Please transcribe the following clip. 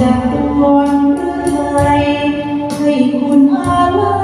จัดดวงฤทัยให้คุณอาลัย